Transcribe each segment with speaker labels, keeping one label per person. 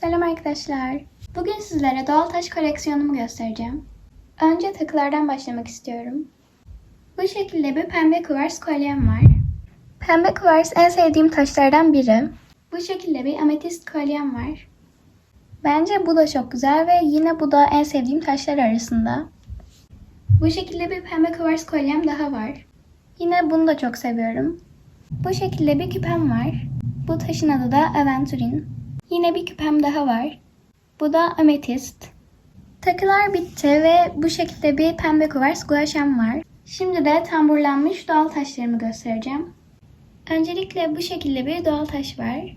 Speaker 1: Selam arkadaşlar. Bugün sizlere doğal taş koleksiyonumu göstereceğim. Önce takılardan başlamak istiyorum. Bu şekilde bir pembe kuvars kolyem var. Pembe kuvars en sevdiğim taşlardan biri. Bu şekilde bir ametist kolyem var. Bence bu da çok güzel ve yine bu da en sevdiğim taşlar arasında. Bu şekilde bir pembe kuvars kolyem daha var. Yine bunu da çok seviyorum. Bu şekilde bir küpem var. Bu taşın adı da Aventurin. Yine bir küpem daha var. Bu da ametist. Takılar bitti ve bu şekilde bir pembe kuvars guaşem var. Şimdi de tamburlanmış doğal taşlarımı göstereceğim. Öncelikle bu şekilde bir doğal taş var.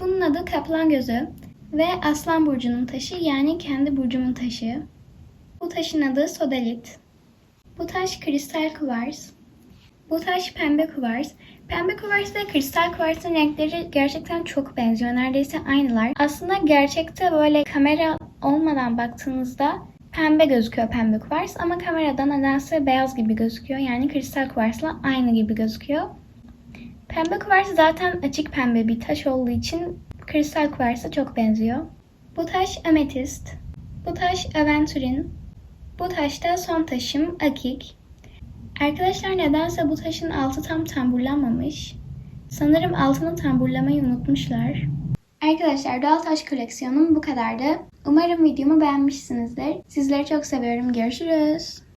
Speaker 1: Bunun adı kaplan gözü ve aslan burcunun taşı yani kendi burcumun taşı. Bu taşın adı sodalit. Bu taş kristal kuvars. Bu taş pembe kuvars. Pembe kuvars ve kristal kuvarsın renkleri gerçekten çok benziyor. Neredeyse aynılar. Aslında gerçekte böyle kamera olmadan baktığınızda pembe gözüküyor pembe kuvars ama kamerada nedense beyaz gibi gözüküyor. Yani kristal kuvarsla aynı gibi gözüküyor. Pembe kuvars zaten açık pembe bir taş olduğu için kristal kuvarsa çok benziyor. Bu taş ametist. Bu taş aventurin. Bu taş da son taşım akik. Arkadaşlar nedense bu taşın altı tam tamburlanmamış. Sanırım altını tamburlamayı unutmuşlar. Arkadaşlar doğal taş koleksiyonum bu kadardı. Umarım videomu beğenmişsinizdir. Sizleri çok seviyorum. Görüşürüz.